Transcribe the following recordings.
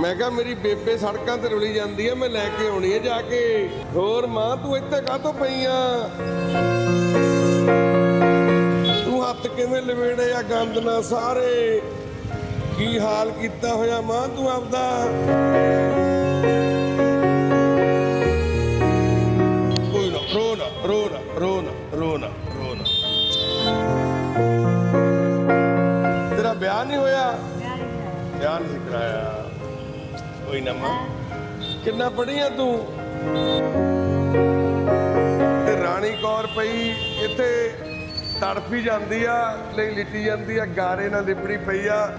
ਮੈਂ ਕਿਹਾ ਮੇਰੀ ਬੇਬੇ ਸੜਕਾਂ ਤੇ ਰੁਲੀ ਜਾਂਦੀ ਆ ਮੈਂ ਲੈ ਕੇ ਆਉਣੀ ਆ ਜਾ ਕੇ। ਹੋਰ ਮਾਂ ਤੂੰ ਇੱਥੇ ਕਾਹਤੋਂ ਪਈ ਆ? ਤੂੰ ਹੱਥ ਕਿਵੇਂ ਲਵੇੜੇ ਆ ਗੰਦ ਨਾਲ ਸਾਰੇ? ਕੀ ਹਾਲ ਕੀਤਾ ਹੋਇਆ ਮਾਂ ਤੂੰ ਆਪਦਾ? ਕੋਈ ਨਾ ਰੋ ਨਾ ਰੋ ਨਾ ਰੋ ਨਾ ਰੋ ਨਾ ਰੋ ਨਾ। ਤੇਰਾ ਵਿਆਹ ਨਹੀਂ ਹੋਇਆ। ਵਿਆਹ ਨਹੀਂ ਕਰਾਇਆ। ਕੋਈ ਨਾ ਮਾਂ। ਕਿੰਨਾ ਪੜ੍ਹੀ ਆ ਤੂੰ? ਤੇ ਰਾਣੀ ਕੌਰ ਪਈ, ਇੱਥੇ ਤੜਫੀ ਜਾਂਦੀ ਆ, ਲਈ ਲਿੱਟੀ ਜਾਂਦੀ ਆ, ਗਾਰੇ ਨਾਲ ਲਿਪੜੀ ਪਈ ਆ।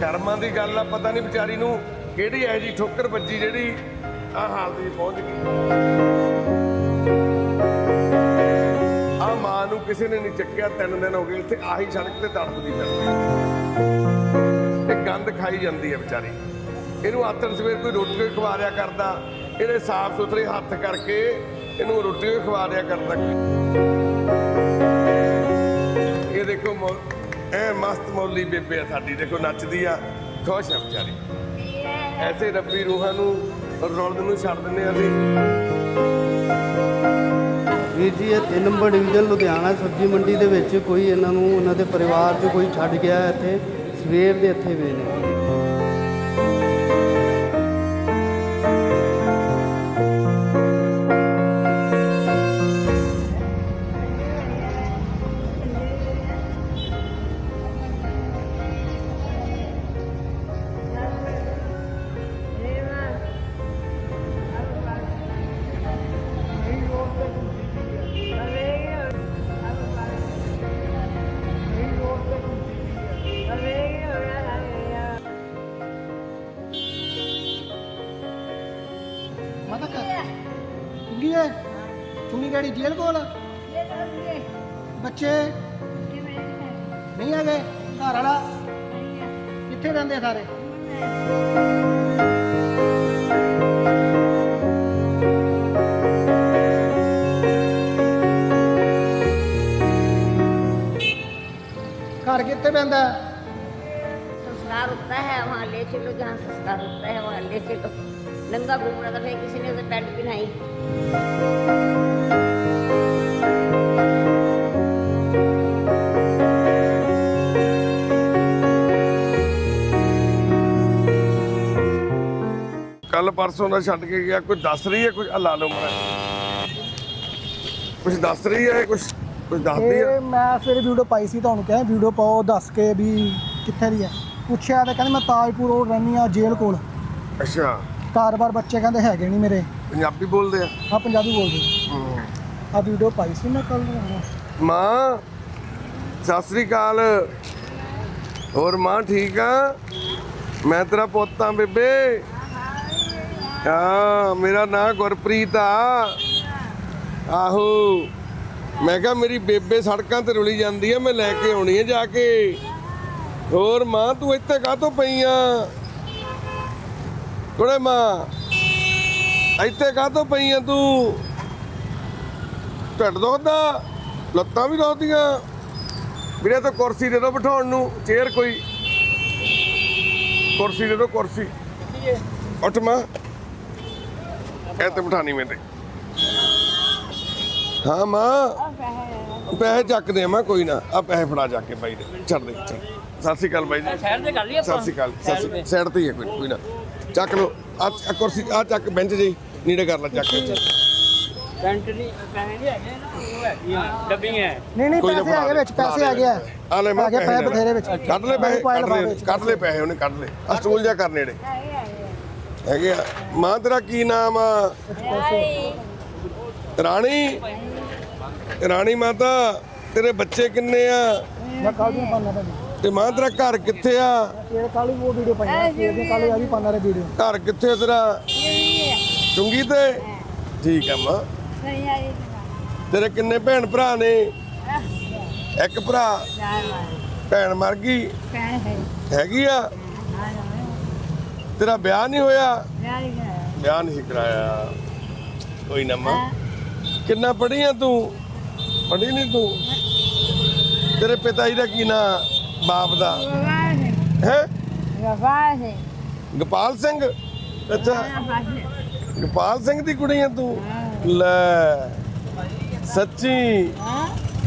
ਕਰਮਾਂ ਦੀ ਗੱਲ ਆ, ਪਤਾ ਨਹੀਂ ਵਿਚਾਰੀ ਨੂੰ ਕਿਹੜੀ ਐ ਜੀ ਠੋਕਰ ਵੱਜੀ ਜਿਹੜੀ ਆ ਹਾਲ ਦੀ ਪਹੁੰਚ ਗਈ। ਆ ਮਾਂ ਨੂੰ ਕਿਸੇ ਨੇ ਨਹੀਂ ਚੱਕਿਆ, ਤਿੰਨ ਦਿਨ ਹੋ ਗਏ ਇੱਥੇ ਆਹੀ ਸੜਕ ਤੇ ਤੜਫਦੀ ਫਿਰਦੀ। ਤੇ ਗੰਦ ਖਾਈ ਜਾਂਦੀ ਹੈ ਵਿਚਾਰੀ। ਇਹਨੂੰ ਆਤਨ ਸਵੇਰ ਕੋਈ ਰੋਟੀ ਵੀ ਖਵਾ ਰਿਆ ਕਰਦਾ, ਇਹਦੇ ਸਾਫ਼ ਸੁਥਰੇ ਹੱਥ ਕਰਕੇ ਇਹਨੂੰ ਰੋਟੀ ਵੀ ਖਵਾ ਰਿਆ ਕਰਦਾ। ਇਹ ਦੇਖੋ ਮੌ- ਐ ਮਸਤ ਮੌਲੀ ਬੇਬੇ ਆ ਸਾਡੀ, ਦੇਖੋ ਨੱਚਦੀ ਆ, ਖੁਸ਼ ਆ ਵਿਚਾਰੀ। ਐਸੇ ਰੱਬੀ ਰੂਹਾਂ ਨੂੰ ਰੌਲਦ ਨੂੰ ਛੱਡ ਦਿੰਦੇ ਆ ਅਸੀਂ। ਵੀਰ ਜੀ, ਇਹ 3 ਨੰਬਰ ਡਿਵੀਜ਼ਨ ਲੁਧਿਆਣਾ ਸਬਜ਼ੀ ਮੰਡੀ ਦੇ ਵਿੱਚ ਕੋਈ ਇਹਨਾਂ ਨੂੰ, ਉਹਨਾਂ ਦੇ ਪਰਿਵਾਰ 'ਚ ਕੋਈ ਛੱਡ ਗਿਆ ਇੱਥੇ, ਸਵੇਰ ਦੇ ਇੱਥੇ ਵੇ ਨੇ ਚੁੰਨੀ ਗਾੜੀ ਜੇਲ੍ਹ ਕੋਲ ਬੱਚੇ ਨਹੀਂ ਆ ਗਏ ਘਰ ਵਾਲਾ ਕਿੱਥੇ ਰਹਿੰਦੇ ਆ ਸਾਰੇ ਘਰ ਕਿੱਥੇ ਪੈਂਦਾ संस्कार होता है वहाँ ले चलो जहाँ संस्कार होता है वहाँ ले चलो नंगा घूम रहा था फिर किसी ने उसे पैंट पहनाई ਕੱਲ ਪਰਸੋਂ ਦਾ ਛੱਡ ਕੇ ਗਿਆ ਕੋਈ ਦੱਸ ਰਹੀ ਹੈ ਕੁਝ ਲਾ ਲਓ ਮਰਾ ਕੁਝ ਦੱਸ ਰਹੀ ਹੈ ਕੁਝ ਕੁਝ ਦੱਸਦੀ ਹੈ? ਇਹ ਮੈਂ ਸਵੇਰੇ ਵੀਡੀਓ ਪਾਈ ਸੀ ਤੁਹਾਨੂੰ ਕਿਹਾ ਵੀਡੀਓ ਪਾਓ ਦੱਸ ਕੇ ਵੀ ਕਿੱਥੇ ਦੀ ਹੈ। ਪੁੱਛਿਆ ਤਾਂ ਕਹਿੰਦੇ ਮੈਂ ਤਾਜਪੁਰ ਰੋਡ ਰਹਿੰਦੀ ਆ ਜੇਲ੍ਹ ਕੋਲ। ਅੱਛਾ। ਘਰ-ਬਾਰ ਬੱਚੇ ਕਹਿੰਦੇ ਹੈਗੇ ਨਹੀਂ ਮੇਰੇ। ਪੰਜਾਬੀ ਬੋਲਦੇ ਆ? ਆ ਪੰਜਾਬੀ ਬੋਲਦੇ। ਆ ਵੀਡੀਓ ਪਾਈ ਸੀ ਮੈਂ ਕੱਲ ਮਾਂ ਸਤਿ ਸ੍ਰੀ ਅਕਾਲ। ਹੋਰ ਮਾਂ ਠੀਕ ਆ? ਮੈਂ ਤੇਰਾ ਪੁੱਤ ਆ ਬੇਬੇ। ਆ ਮੇਰਾ ਨਾਂ ਗੁਰਪ੍ਰੀਤ ਆ। ਆਹੋ ਮੈਂ ਕਿਹਾ ਮੇਰੀ ਬੇਬੇ ਸੜਕਾਂ ਤੇ ਰੁਲੀ ਜਾਂਦੀ ਆ ਮੈਂ ਲੈ ਕੇ ਆਉਣੀ ਆ ਜਾ ਕੇ। ਹੋਰ ਮਾਂ ਤੂੰ ਇੱਥੇ ਕਾਹਤੋਂ ਪਈ ਆ? ਕੁੜੇ ਮਾਂ ਇੱਥੇ ਕਾਹਤੋਂ ਪਈ ਆ ਤੂੰ? ਢਿੱਡ ਦੁਖਦਾ ਲੱਤਾਂ ਵੀ ਦੁਖਦੀਆਂ। ਵੀਰੇ ਤਾਂ ਕੁਰਸੀ ਦੇ ਦਿਓ ਬਿਠਾਉਣ ਨੂੰ ਚੇਅਰ ਕੋਈ। ਕੁਰਸੀ ਦੇ ਦਿਓ ਕੁਰਸੀ। ਉੱਠ ਮਾਂ। ਇਹ ਤੇ ਬਿਠਾਣੀ ਮੇਰੇ ਹਾਂ ਮਾਂ। ਪੈਸੇ ਚੱਕਦੇ ਆ ਮੈਂ ਕੋਈ ਨਾ। ਆ ਪੈਸੇ ਫੜਾ ਜਾ ਕੇ ਬਾਈ ਦੇ। ਛੱਡ ਦੇ। ਸਤਿ ਸ਼੍ਰੀ ਅਕਾਲ ਬਾਈ ਜੀ। ਸਾਈਡ ਤੇ ਕਰ ਲਈ ਸਤਿ ਸ਼੍ਰੀ ਅਕਾਲ ਸਤਿ ਸ਼੍ਰੀ ਸਾਈਡ ਤੇ ਹੀ ਹੈ ਕੋਈ ਕੋਈ ਨਾ। ਚੱਕ ਲਓ। ਆ ਆ ਕੁਰਸੀ ਆ ਚੱਕ ਬੈਂਚ ਜੀ। ਨੀੜੇ ਕਰ ਲੈ ਚੱਕ ਕੇ ਪੈਂਟ ਨਹੀਂ ਪੈਸੇ ਨਹੀਂ ਹੈਗੇ ਨਾ ਉਹ ਹੈਗੀਆਂ ਡੱਬੀਆਂ। ਨਹੀਂ ਨਹੀਂ ਕੋਈ ਨਾ ਪੈਸੇ ਹੈਗੇ ਵਿੱਚ ਪੈਸੇ ਹੈਗੇ ਆ। ਆ ਲੈ ਮੈਂ ਹੈਗੇ ਪੈਸੇ ਪੈਸੇ ਲੈ ਲੈ। ਬਥੇਰੇ ਵਿੱਚ। ਕੱਢ ਲੈ ਪੈਸੇ ਕੱਢ ਲੈ। ਕੱਢ ਲੈ ਪੈਸੇ ਉਹਨੇ ਕੱਢ ਲੈ। ਆ ਸਟੂਲ ਜਿਹਾ ਕਰ ਨੇੜੇ। ਹੈਗੇ ਆ। ਮਾਂ ਤੇਰਾ ਕੀ ਨਾਮ ਆ? ਰਾਣੀ। ਰਾਣੀ ਮਾਤਾ ਤੇਰੇ ਬੱਚੇ ਕਿੰਨੇ ਆ? ਮੈਂ ਕੱਲ ਵੀ ਪਾਣਾ ਭਾਜੀ ਤੇ ਮਾਂ ਤੇਰਾ ਘਰ ਕਿੱਥੇ ਆ? ਇਹ ਕੱਲ ਵੀ ਉਹ ਵੀਡੀਓ ਪਾਈ ਸਵੇਰ ਦੀ ਕੱਲ ਆ ਵੀ ਪਾਣਾ ਰੇ ਵੀਡੀਓ ਘਰ ਕਿੱਥੇ ਆ ਤੇਰਾ? ਚੁੰਗੀ ਤੇ? ਠੀਕ ਆ ਮਾਂ। ਤੇਰੇ ਕਿੰਨੇ ਭੈਣ ਭਰਾ ਨੇ? ਇੱਕ ਭਰਾ। ਭੈਣ ਮਰ ਗਈ। ਹੈਗੀ ਆ? ਤੇਰਾ ਵਿਆਹ ਨਹੀਂ ਹੋਇਆ? ਵਿਆਹ ਨਹੀਂ ਕਰਾਇਆ। ਕੋਈ ਨਾ ਮਾਂ। ਕਿੰਨਾ ਪੜ੍ਹੀ ਆ ਤੂੰ? ਪੜ੍ਹੀ ਨਹੀਂ ਤੂੰ? ਤੇਰੇ ਪਿਤਾ ਜੀ ਦਾ ਕੀ ਨਾਂ? ਬਾਪ ਦਾ? ਹੈ? ਗੋਪਾਲ ਸਿੰਘ। ਅੱਛਾ। ਗੋਪਾਲ ਸਿੰਘ। ਦੀ ਕੁੜੀ ਆ ਤੂੰ? ਲੈ। ਸੱਚੀ।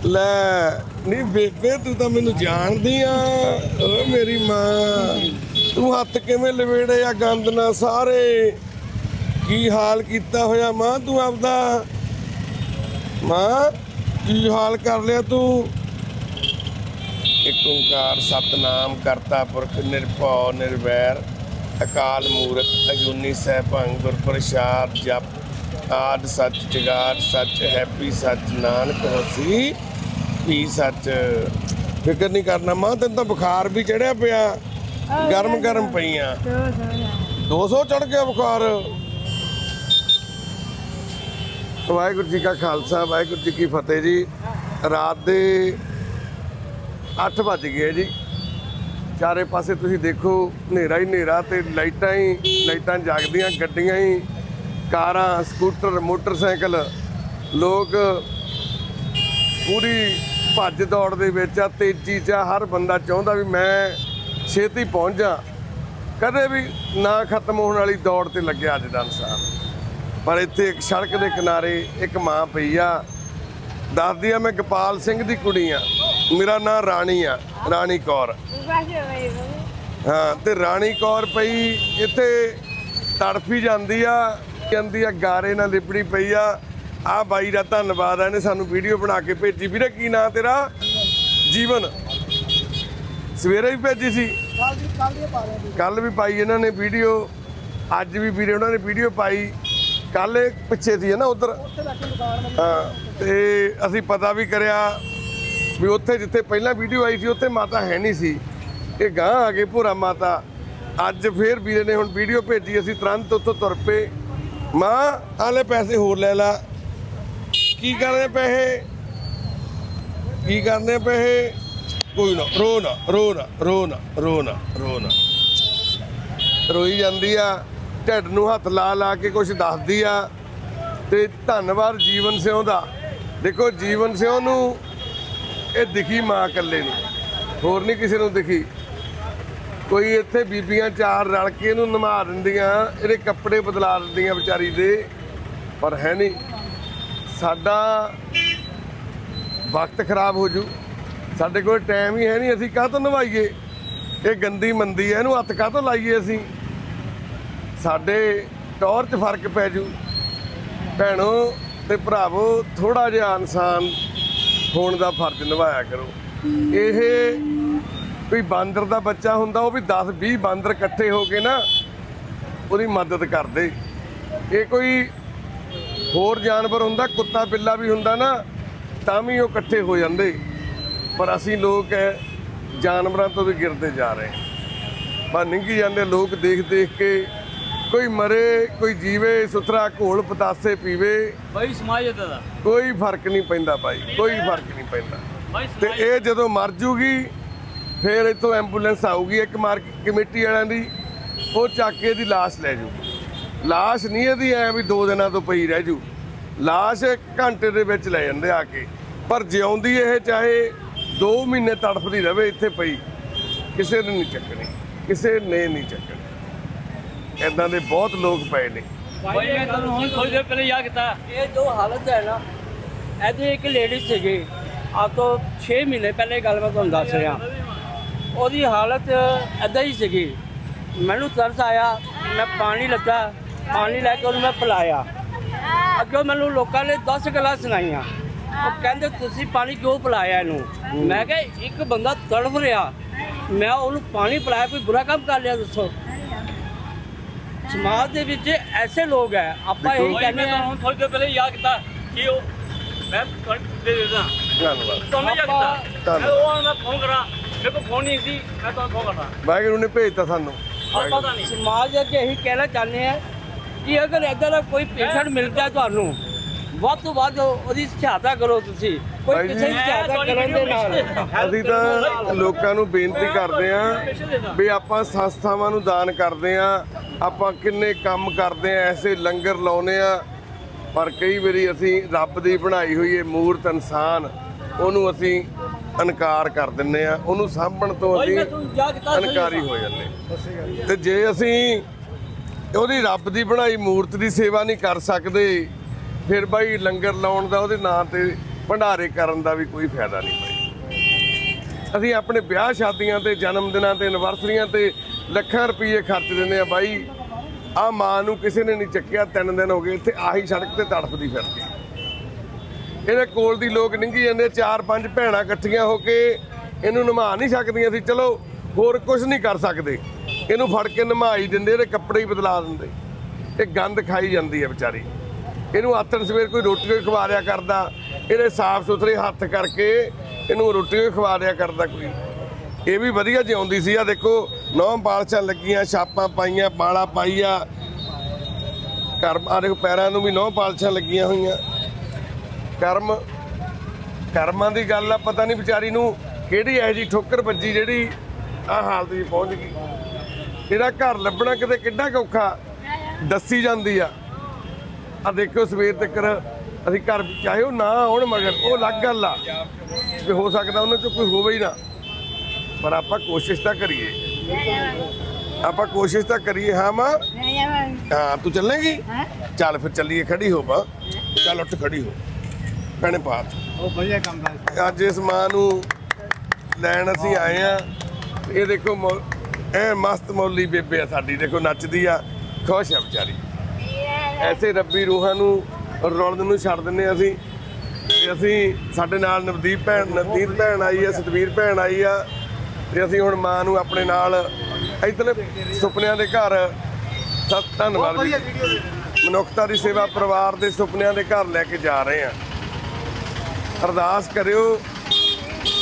ਲੈ। ਨਹੀਂ ਬੇਬੇ ਤੂੰ ਤਾਂ ਮੈਨੂੰ ਜਾਣਦੀ ਆ। ਓ ਮੇਰੀ ਮਾਂ। ਤੂੰ ਹੱਥ ਕਿਵੇਂ ਲਵੇੜੇ ਆ ਗੰਦ ਨਾਲ ਸਾਰੇ? ਕੀ ਹਾਲ ਕੀਤਾ ਹੋਇਆ ਮਾਂ ਤੂੰ ਆਪਦਾ? ਮਾਂ, ਕੀ ਹਾਲ ਕਰ ਲਿਆ ਤੂੰ? ਇੱਕ ਓੰਕਾਰ ਸਤਨਾਮ ਕਰਤਾ ਪੁਰਖ ਨਿਰਭਉ ਨਿਰਵੈਰ, ਅਕਾਲ ਮੂਰਤ ਅਜੂਨੀ ਸਹਿਭੰਗ ਗੁਰ ਪ੍ਰਸਾਦ ਜਪ, ਆਦ ਸੱਚ ਜਗਾਰ ਸੱਚ, ਹੈਪੀ ਸੱਚ, ਨਾਨਕ ਹੋਸੀ ਵੀ ਸੱਚ? ਫਿਕਰ ਨਹੀਂ ਕਰਨਾ ਮਾਂ, ਤੈਨੂੰ ਤਾਂ ਬੁਖਾਰ ਵੀ ਚੜਿਆ ਪਿਆ। ਗਰਮ ਗਰਮ ਪਈਆਂ। 200 ਚੜ ਗਿਆ ਬੁਖਾਰ। ਵਾਹਿਗੁਰੂ ਜੀ ਕਾ ਖਾਲਸਾ, ਵਾਹਿਗੁਰੂ ਜੀ ਕੀ ਫਤਿਹ ਜੀ। ਰਾਤ ਦੇ 8 ਵੱਜ ਗਏ ਜੀ। ਚਾਰੇ ਪਾਸੇ ਤੁਸੀਂ ਦੇਖੋ, ਹਨੇਰਾ ਹੀ ਹਨੇਰਾ ਤੇ ਲਾਈਟਾਂ ਹੀ, ਲਾਈਟਾਂ ਜਾਗਦੀਆਂ, ਗੱਡੀਆਂ ਹੀ, ਕਾਰਾਂ, ਸਕੂਟਰ, ਮੋਟਰਸਾਈਕਲ। ਲੋਕ ਪੂਰੀ ਭੱਜ ਦੌੜ ਦੇ ਵਿੱਚ ਆ, ਤੇਜ਼ੀ 'ਚ ਹਰ ਬੰਦਾ ਚਾਹੁੰਦਾ ਵੀ ਮੈਂ ਛੇਤੀ ਪਹੁੰਚ ਜਾ। ਕਦੇ ਵੀ ਨਾ ਖਤਮ ਹੋਣ ਵਾਲੀ ਦੌੜ ਤੇ ਲੱਗਿਆ ਅੱਜ ਦਾ ਇਨਸਾਨ ਪਰ ਇੱਥੇ ਇੱਕ ਸੜਕ ਦੇ ਕਿਨਾਰੇ ਇੱਕ ਮਾਂ ਪਈ ਆ। ਦੱਸਦੀ ਆ, ਮੈਂ ਗੋਪਾਲ ਸਿੰਘ ਦੀ ਕੁੜੀ ਆ। ਮੇਰਾ ਨਾਂ ਰਾਣੀ ਆ, ਰਾਣੀ ਕੌਰ। ਹਾਂ, ਤੇ ਰਾਣੀ ਕੌਰ ਪਈ, ਇੱਥੇ ਤੜਫੀ ਜਾਂਦੀ ਆ। ਕਹਿੰਦੀ ਆ, ਗਾਰੇ ਨਾਲ ਲਿਪੜੀ ਪਈ ਆ। ਆ ਬਾਈ ਦਾ ਧੰਨਵਾਦ ਆ, ਇਹਨੇ ਸਾਨੂੰ ਵੀਡੀਓ ਬਣਾ ਕੇ ਭੇਜੀ। ਵੀਰੇ, ਕੀ ਨਾਂ ਤੇਰਾ? ਜੀਵਨ। ਸਵੇਰੇ ਵੀ ਭੇਜੀ ਸੀ। ਕੱਲ ਦੀ ਕੱਲ ਦੀ ਪਾ ਲਿਆ ਜੀ ਕੱਲ ਵੀ ਪਾਈ ਇਹਨਾਂ ਨੇ ਵੀਡੀਓ। ਅੱਜ ਵੀ ਵੀਰੇ ਉਹਨਾਂ ਨੇ ਵੀਡੀਓ ਪਾਈ। ਕੱਲ ਇਹ ਪਿੱਛੇ ਸੀ ਨਾ ਉਧਰ। ਕੇ ਤੇ ਅਸੀਂ ਪਤਾ ਵੀ ਕਰਿਆ ਵੀ ਉੱਥੇ ਜਿੱਥੇ ਪਹਿਲਾਂ ਵੀਡੀਓ ਆਈ ਸੀ ਉੱਥੇ ਮਾਤਾ ਹੈ ਨਹੀਂ ਸੀ। ਇਹ ਗਾਂ ਆ ਗਏ ਭੋਰਾ ਮਾਤਾ। ਅੱਜ ਫੇਰ ਵੀਰੇ ਨੇ ਹੁਣ ਵੀਡੀਓ ਭੇਜੀ ਅਸੀਂ ਤੁਰੰਤ ਉੱਥੋਂ ਤੁਰ ਪਏ। ਮਾਂ ਆਲੇ ਪੈਸੇ ਹੋਰ ਲੈ ਲਾ। ਕੀ ਕਰਨੇ ਪੈਸੇ? ਕੀ ਕਰਨੇ ਪੈਸੇ? ਕੋਈ ਨਾ ਰੋ ਨਾ ਰੋ ਨਾ ਰੋ ਨਾ ਰੋ ਨਾ ਰੋ ਨਾ ਰੋਈ ਜਾਂਦੀ ਆ, ਢਿੱਡ ਨੂੰ ਹੱਥ ਲਾ ਲਾ ਕੇ ਕੁਝ ਦੱਸਦੀ ਆ, ਤੇ ਧੰਨਵਾਦ ਜੀਵਨ ਸਿਉਂ ਦਾ। ਦੇਖੋ, ਜੀਵਨ ਸਿਉਂ ਨੂੰ ਇਹ ਦਿਖੀ ਮਾਂ ਇਕੱਲੇ ਨੂੰ ਹੋਰ ਨਹੀਂ ਕਿਸੇ ਨੂੰ ਦਿਖੀ। ਕੋਈ ਇੱਥੇ ਬੀਬੀਆਂ ਚਾਰ ਰਲ ਕੇ ਇਹਨੂੰ ਨਮਾ ਦਿੰਦੀਆਂ, ਇਹਦੇ ਕੱਪੜੇ ਬਦਲਾ ਦਿੰਦੀਆਂ ਵਿਚਾਰੀ ਦੇ, ਪਰ ਹੈ ਨਹੀਂ। ਸਾਡਾ ਵਕਤ ਖਰਾਬ ਹੋ ਜੂ। ਸਾਡੇ ਕੋਲ ਟਾਈਮ ਹੀ ਹੈ ਨਹੀਂ, ਅਸੀਂ ਕਾਹ ਤੋਂ ਨਵਾਈਏ? ਇਹ ਗੰਦੀ ਮੰਦੀ ਹੈ, ਇਹਨੂੰ ਹੱਥ ਕਾਹ ਤੋਂ ਲਾਈਏ ਅਸੀਂ? ਸਾਡੇ ਟੌਰ 'ਚ ਫ਼ਰਕ ਪੈ ਜੂ। ਭੈਣੋ ਤੇ ਭਰਾਵੋ ਥੋੜਾ ਜਿਹਾ ਇਨਸਾਨ ਹੋਣ ਦਾ ਫਰਜ਼ ਨਿਭਾਇਆ ਕਰੋ। ਇਹ ਕੋਈ ਬਾਂਦਰ ਦਾ ਬੱਚਾ ਹੁੰਦਾ, ਉਹ ਵੀ 10 20 ਬਾਂਦਰ ਇਕੱਠੇ ਹੋ ਕੇ ਨਾ ਉਹਦੀ ਮਦਦ ਕਰਦੇ। ਇਹ ਕੋਈ ਹੋਰ ਜਾਨਵਰ ਹੁੰਦਾ, ਕੁੱਤਾ ਬਿੱਲਾ ਵੀ ਹੁੰਦਾ ਨਾ, ਤਾਂ ਵੀ ਉਹ ਇਕੱਠੇ ਹੋ ਜਾਂਦੇ। ਪਰ ਅਸੀਂ ਲੋਕ ਜਾਨਵਰਾਂ ਤੋਂ ਵੀ ਗਿਰਦੇ ਜਾ ਰਹੇ ਹਾਂ। ਪਰ ਨਿੰਗੀ ਜਾਂਦੇ ਲੋਕ ਦੇਖ ਦੇਖ ਕੇ ਕੋਈ ਮਰੇ ਕੋਈ ਜੀਵੇ ਸੁਥਰਾ ਘੋਲ ਪਤਾਸੇ ਪੀਵੇ। ਬਾਈ ਸਮਾਜ ਦਾ। ਕੋਈ ਫ਼ਰਕ ਨਹੀਂ ਪੈਂਦਾ ਭਾਈ ਕੋਈ ਫ਼ਰਕ ਨਹੀਂ ਪੈਂਦਾ। ਬਾਈ ਤੇ ਇਹ ਜਦੋਂ ਮਰ ਜੂਗੀ ਫਿਰ ਇੱਥੋਂ ਐਂਬੂਲੈਂਸ ਆਊਗੀ ਇੱਕ ਮਾਰ ਕਮੇਟੀ ਵਾਲਿਆਂ ਦੀ ਉਹ ਚੱਕ ਕੇ ਇਹਦੀ ਲਾਸ਼ ਲੈ ਜੂ। ਲਾਸ਼ ਨਹੀਂ ਇਹਦੀ ਐ ਵੀ ਦੋ ਦਿਨਾਂ ਤੋਂ ਪਈ ਰਹਿ ਜੂ। ਲਾਸ਼ ਘੰਟੇ ਦੇ ਵਿੱਚ ਲੈ ਜਾਂਦੇ ਆ ਕੇ। ਪਰ ਜਿਉਂਦੀ ਇਹ ਚਾਹੇ 2 ਮਹੀਨੇ ਤੜਫਦੀ ਰਵੇ ਇੱਥੇ ਪਈ। ਕਿਸੇ ਨੇ ਨਹੀਂ ਚੱਕਣੀ, ਕਿਸੇ ਨੇ ਨਹੀਂ ਚੱਕਣੀ। ਇਦਾਂ ਦੇ ਬਹੁਤ ਲੋਕ ਪਏ ਨੇ। ਬਾਈ ਮੈਂ ਤੁਹਾਨੂੰ ਹੁਣ ਥੋੜੀ ਦੇਰ ਪਹਿਲੇ ਯਾਦ ਕੀਤਾ। ਇਹ ਜੋ ਹਾਲਤ ਹੈ ਨਾ, ਇਹਦੇ ਇੱਕ ਲੇਡੀ ਸੀਗੀ। ਆ ਤੋਂ 6 ਮਹੀਨੇ ਪਹਿਲੇ ਗੱਲ ਮੈਂ ਤੁਹਾਨੂੰ ਦੱਸ ਰਿਹਾ। ਉਹਦੀ ਹਾਲਤ ਐਦਾਂ ਹੀ ਸੀਗੀ। ਮੈਨੂੰ ਤਰਸ ਆਇਆ, ਮੈਂ ਪਾਣੀ ਲੱਗਾ, ਪਾਣੀ ਲੈ ਕੇ ਉਹਨੂੰ ਮੈਂ ਪਿਲਾਇਆ। ਅੱਗੇ ਮੈਨੂੰ ਲੋਕਾਂ ਨੇ 10 ਗੱਲਾਂ ਸੁਣਾਈਆਂ। ਉਹ ਕਹਿੰਦੇ ਤੁਸੀਂ ਪਾਣੀ ਕਿਉਂ ਪਿਲਾਇਆ ਇਹਨੂੰ? ਮੈਂ ਕਿਹਾ ਇੱਕ ਬੰਦਾ ਤੜਫ ਰਿਹਾ। ਮੈਂ ਉਹਨੂੰ ਪਾਣੀ ਪਿਲਾਇਆ ਕੋਈ ਬੁਰਾ ਕੰਮ ਕਰ ਲਿਆ ਦੱਸੋ। ਸਮਾਜ ਦੇ ਵਿੱਚ ਐਸੇ ਲੋਕ ਹੈ ਆਪਾਂ ਇਹੀ ਕਹਿੰਦੇ ਹਾਂ। ਹੁਣ ਥੋੜੀ ਦੇਰ ਪਹਿਲੇ ਯਾਦ ਕੀਤਾ ਕਿ ਉਹ ਮੈਂ ਦੇ ਦੇਦਾ। ਧੰਨਵਾਦ। ਤੁਹਾਨੂੰ ਯਾਦ ਆਪਾਂ- ਕੀਤਾ ਮੈਂ ਉਹ ਮੈਂ ਫੋਨ ਕਰਾਂ। ਮੇਰੇ ਕੋਲ ਫੋਨ ਨਹੀਂ ਸੀ ਮੈਂ ਤੁਹਾਨੂੰ ਫੋਨ ਕਰਦਾ। ਵਾਹਿਗੁਰੂ ਨੇ ਭੇਜਤਾ ਸਾਨੂੰ। ਔਰ ਪਤਾ ਨਹੀਂ। ਸਮਾਜ ਅੱਗੇ ਇਹੀ ਕਹਿਣਾ ਚਾਹੁੰਦੇ ਆ ਕਿ ਅਗਰ ਇਦਾਂ ਦਾ ਕੋਈ ਪੇਸ਼ੈਂਟ ਮਿਲਦਾ ਤੁਹਾਨੂੰ ਵੱਧ ਤੋਂ ਵੱਧ ਉਹਦੀ ਸਹਾਇਤਾ ਕਰੋ ਤੁਸੀਂ। ਕੋਈ ਭਾਈ ਕਿਸੇ ਦੀ ਜੀ, ਸਹਾਇਤਾ ਕਰਨ ਦੇ ਨਾਲ। ਅਸੀਂ ਤਾਂ ਲੋਕਾਂ ਨੂੰ ਬੇਨਤੀ ਕਰਦੇ ਆਂ ਵੀ ਆਪਾਂ ਸੰਸਥਾਵਾਂ ਨੂੰ ਦਾਨ ਕਰਦੇ ਆਂ ਆਪਾਂ ਕਿੰਨੇ ਕੰਮ ਕਰਦੇ ਆਂ ਐਸੇ ਲੰਗਰ ਲਾਉਨੇ ਆ ਪਰ ਕਈ ਵਾਰੀ ਅਸੀਂ ਰੱਬ ਦੀ ਬਣਾਈ ਹੋਈ ਇਹ ਮੂਰਤ ਇਨਸਾਨ ਉਹਨੂੰ ਅਸੀਂ ਇਨਕਾਰ ਕਰ ਦਿੰਨੇ ਆ ਉਹਨੂੰ ਸਾਂਭਣ ਤੋਂ ਅਸੀਂ ਮੈਂ ਤੁਹਾਨੂੰ ਇਨਕਾਰੀ ਹੋ ਜਾਂਦੇ। ਤੇ ਜੇ ਅਸੀਂ ਉਹਦੀ ਰੱਬ ਦੀ ਬਣਾਈ ਮੂਰਤ ਦੀ ਸੇਵਾ ਨਹੀਂ ਕਰ ਸਕਦੇ ਫਿਰ ਬਾਈ ਲੰਗਰ ਲਾਉਣ ਦਾ ਉਹਦੇ ਨਾਂ ਤੇ ਭੰਡਾਰੇ ਕਰਨ ਦਾ ਵੀ ਕੋਈ ਫਾਇਦਾ ਨਹੀਂ ਬਾਈ। ਅਸੀਂ ਆਪਣੇ ਵਿਆਹ ਸ਼ਾਦੀਆਂ ਤੇ, ਜਨਮ ਦਿਨਾਂ ਤੇ ਐਨਵਰਸਰੀਆਂ ਤੇ ਲੱਖਾਂ ਰੁਪਏ ਖਰਚ ਦਿੰਦੇ ਆ ਬਾਈ। ਆ ਮਾਂ ਨੂੰ ਕਿਸੇ ਨੇ ਨਹੀਂ ਚੱਕਿਆ, ਤਿੰਨ ਦਿਨ ਹੋ ਗਏ, ਇੱਥੇ ਆਹੀ ਸੜਕ ਤੇ ਤੜਫਦੀ ਫਿਰਦੀ। ਇਹਦੇ ਕੋਲ ਦੀ ਲੋਕ ਨਿੰਗੀ ਜਾਂਦੇ, ਚਾਰ ਪੰਜ ਭੈਣਾਂ ਇਕੱਠੀਆਂ ਹੋ ਕੇ ਇਹਨੂੰ ਨਮਾ ਨਹੀਂ ਸਕਦੀਆਂ ਸੀ, ਚਲੋ ਹੋਰ ਕੁਝ ਨਹੀਂ ਕਰ ਸਕਦੇ। ਇਹਨੂੰ ਫੜ ਕੇ ਨਮਾਈ ਦਿੰਦੇ ਇਹਦੇ ਕੱਪੜੇ ਹੀ ਬਦਲਾ ਦਿੰਦੇ। ਇਹ ਗੰਦ ਖਾਈ ਜਾਂਦੀ ਹੈ ਵਿਚਾਰੀ। ਇਹਨੂੰ ਆਤਨ ਸਵੇਰ ਕੋਈ ਰੋਟੀ ਵੀ ਖਵਾ ਰਿਆ ਕਰਦਾ, ਇਹਦੇ ਸਾਫ਼ ਸੁਥਰੇ ਹੱਥ ਕਰਕੇ ਇਹਨੂੰ ਰੋਟੀ ਵੀ ਖਵਾ ਰਿਆ ਕਰਦਾ ਕੋਈ। ਇਹ ਵੀ ਵਧੀਆ ਜਿਉਂਦੀ ਸੀ ਆ ਦੇਖੋ, ਨੌਂ ਪਾਲਸ਼ਾਂ ਲੱਗੀਆਂ, ਛਾਪਾਂ ਪਾਈਆਂ, ਬਾਲਾ ਪਾਈਆ। ਕਰਮ ਆ ਦੇਖੋ, ਪੈਰਾਂ ਨੂੰ ਵੀ ਨੌਂ ਪਾਲਸ਼ਾਂ ਲੱਗੀਆਂ ਹੋਈਆਂ। ਕਰਮ, ਕਰਮਾਂ ਦੀ ਗੱਲ ਆ, ਪਤਾ ਨਹੀਂ ਵਿਚਾਰੀ ਨੂੰ ਕਿਹੜੀ ਇਹੋ ਜੀ ਠੋਕਰ ਵੱਜੀ ਜਿਹੜੀ ਆ ਹਾਲਤ 'ਚ ਪਹੁੰਚ ਗਈ। ਇਹਦਾ ਘਰ ਲੱਭਣਾ ਕਿਤੇ ਕਿੱਡਾ ਕੁ ਔਖਾ, ਦੱਸੀ ਜਾਂਦੀ ਆ। ਆ ਦੇਖਿਓ ਸਵੇਰ ਤੱਕ ਅਸੀਂ ਘਰ ਚਾਹੇ ਉਹ ਨਾ ਆਉਣ ਮਗਰ ਉਹ ਅਲੱਗ ਗੱਲ ਆ। ਵੀ ਹੋ ਸਕਦਾ ਉਹਨਾਂ ਚੋਂ ਕੋਈ ਹੋਵੇ ਹੀ ਨਾ। ਪਰ ਆਪਾਂ ਕੋਸ਼ਿਸ਼ ਤਾਂ ਕਰੀਏ। ਆਪਾਂ ਕੋਸ਼ਿਸ਼ ਤਾਂ ਕਰੀਏ ਹਾਂ ਮਾਂ? ਹਾਂ ਤੂੰ ਚੱਲੇਂਗੀ? ਚੱਲ ਫਿਰ ਚੱਲੀਏ ਖੜੀ ਹੋ ਬਾ ਚੱਲ ਉੱਠ ਖੜੀ ਹੋ। ਭੈਣੇ ਪਾਤ ਉਹ ਵਧੀਆ ਕੰਮ ਦਾ ਅੱਜ ਇਸ ਮਾਂ ਨੂੰ ਲੈਣ ਅਸੀਂ ਆਏ ਆ ਇਹ ਦੇਖੋ ਇਹ ਮਸਤ ਮੌਲੀ ਬੇਬੇ ਆ ਸਾਡੀ। ਦੇਖੋ ਨੱਚਦੀ ਆ। ਖੁਸ਼ ਆ ਵਿਚਾਰੀ। ਐਸੇ ਰੱਬੀ ਰੂਹਾਂ ਨੂੰ ਰੁਲਣ ਨੂੰ ਛੱਡ ਦਿੰਨੇ ਅਸੀਂ। ਤੇ ਅਸੀਂ ਸਾਡੇ ਨਾਲ ਨਵਦੀਪ ਭੈਣ ਨਵਦੀਪ ਭੈਣ ਆਈ ਆ, ਸਤਵੀਰ ਭੈਣ ਆਈ ਆ। ਤੇ ਅਸੀਂ ਹੁਣ ਮਾਂ ਨੂੰ ਆਪਣੇ ਨਾਲ ਇਧਰਲੇ ਸੁਪਨਿਆਂ ਦੇ ਘਰ ਸਤ ਧੰਨਵਾਦ ਮਨੁੱਖਤਾ ਦੀ ਸੇਵਾ ਪਰਿਵਾਰ ਦੇ ਸੁਪਨਿਆਂ ਦੇ ਘਰ ਲੈ ਕੇ ਜਾ ਰਹੇ ਆ ਅਰਦਾਸ ਕਰਿਓ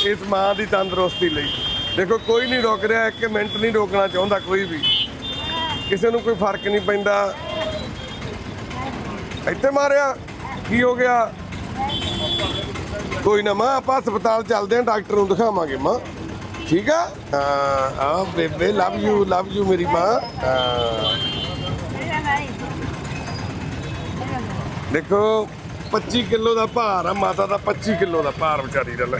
ਇਸ ਮਾਂ ਦੀ ਤੰਦਰੁਸਤੀ ਲਈ। ਦੇਖੋ, ਕੋਈ ਨਹੀਂ ਰੋਕ ਰਿਹਾ, ਇੱਕ ਮਿੰਟ ਨਹੀਂ ਰੋਕਣਾ ਚਾਹੁੰਦਾ ਕੋਈ ਵੀ। ਕਿਸੇ ਨੂੰ ਕੋਈ ਫ਼ਰਕ ਨਹੀਂ ਪੈਂਦਾ। ਇੱਥੇ ਮਾਰਿਆ। ਕੀ ਹੋ ਗਿਆ? ਕੋਈ ਨਾ ਮਾਂ ਆਪਾਂ ਹਸਪਤਾਲ ਚੱਲਦੇ ਆਂ ਡਾਕਟਰ ਨੂੰ ਦਿਖਾਵਾਂਗੇ ਮਾਂ। ਠੀਕ ਆ? ਹਾਂ ਆ ਬੇਬੇ ਲਵ ਯੂ ਲਵ ਯੂ ਮੇਰੀ ਮਾਂ। ਦੇਖੋ 25 ਕਿਲੋ ਦਾ ਭਾਰ ਆ ਮਾਤਾ ਦਾ 25 ਕਿਲੋ ਦਾ ਭਾਰ ਵਿਚਾਰੀ ਦਾ ਲੈ।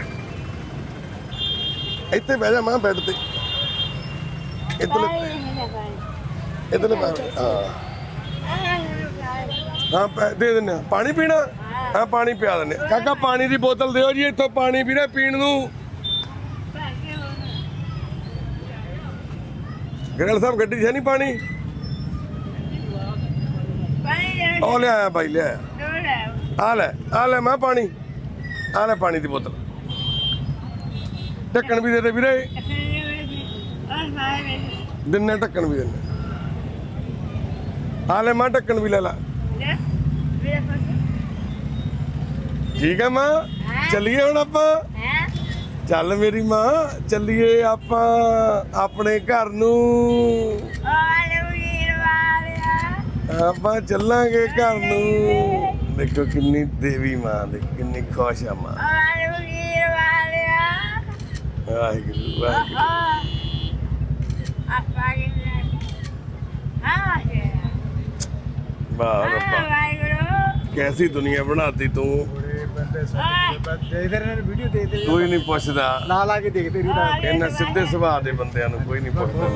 ਇੱਥੇ ਬਹਿ ਜਾ ਮਾਂ ਬੈੱਡ ਤੇ। ਇੱਧਰ ਇੱਧਰ ਬਹਿ ਹਾਂ। ਹਾਂ ਪੈ- ਦੇ ਦਿੰਦੇ ਆ ਪਾਣੀ ਪੀਣਾ? ਹਾਂ। ਪਾਣੀ ਪਿਆ ਦਿੰਦੇ ਆ। ਕਾਕਾ ਪਾਣੀ ਦੀ ਬੋਤਲ ਦਿਓ ਜੀ ਇੱਥੋਂ ਪਾਣੀ ਪੀਣਾ ਪੀਣ ਨੂੰ। ਗਰਲ ਸਾਹਿਬ ਗੱਡੀ 'ਚ ਹੈ ਨਹੀਂ ਪਾਣੀ? ਉਹ ਲਿਆਇਆ ਬਾਈ ਲਿਆਇਆ। ਆ ਲੈ ਆ ਲੈ ਮੈਂ ਪਾਣੀ। ਆ ਲੈ ਪਾਣੀ ਦੀ ਬੋਤਲ। ਢੱਕਣ ਵੀ ਦੇ ਦੇ ਵੀਰੇ। ਦਿਨੇ ਢੱਕਣ ਵੀ ਦਿੰਨੇ ਆ ਲੈ ਮਾਂ ਢੱਕਣ ਵੀ ਲੈ ਲਾ। ਠੀਕ ਹੈ ਮਾਂ? ਚੱਲੀਏ ਹੁਣ ਆਪਾਂ? ਚੱਲ ਮੇਰੀ ਮਾਂ ਚੱਲੀਏ ਆਪਾਂ ਆਪਣੇ ਘਰ ਨੂੰ। ਆਪਾਂ ਚੱਲਾਂਗੇ ਘਰ ਨੂੰ। ਦੇਖੋ ਕਿੰਨੀ ਦੇਵੀ ਮਾਂ ਦੇ ਕਿੰਨੀ ਖੁਸ਼ ਆ ਮਾਂ। ਵਾਹਿਗੁਰੂ ਵਾਹਿਗੁਰੂ। ਵਾਹ ਕੈਸੀ ਦੁਨੀਆ ਬਣਾਤੀ ਤੂੰ। ਦੇਖਦੇ ਰਹੇ ਵੀਡੀਓ ਦੇਖਦੇ ਕੋਈ ਨਹੀਂ ਪੁੱਛਦਾ। ਲਾ ਲਾ ਕੇ ਦੇਖਦੇ ਰਹੀ। ਇਹਨਾਂ ਸਿੱਧੇ ਸੁਭਾਅ ਦੇ ਬੰਦਿਆਂ ਨੂੰ ਕੋਈ ਨਹੀਂ ਪੁੱਛਦਾ।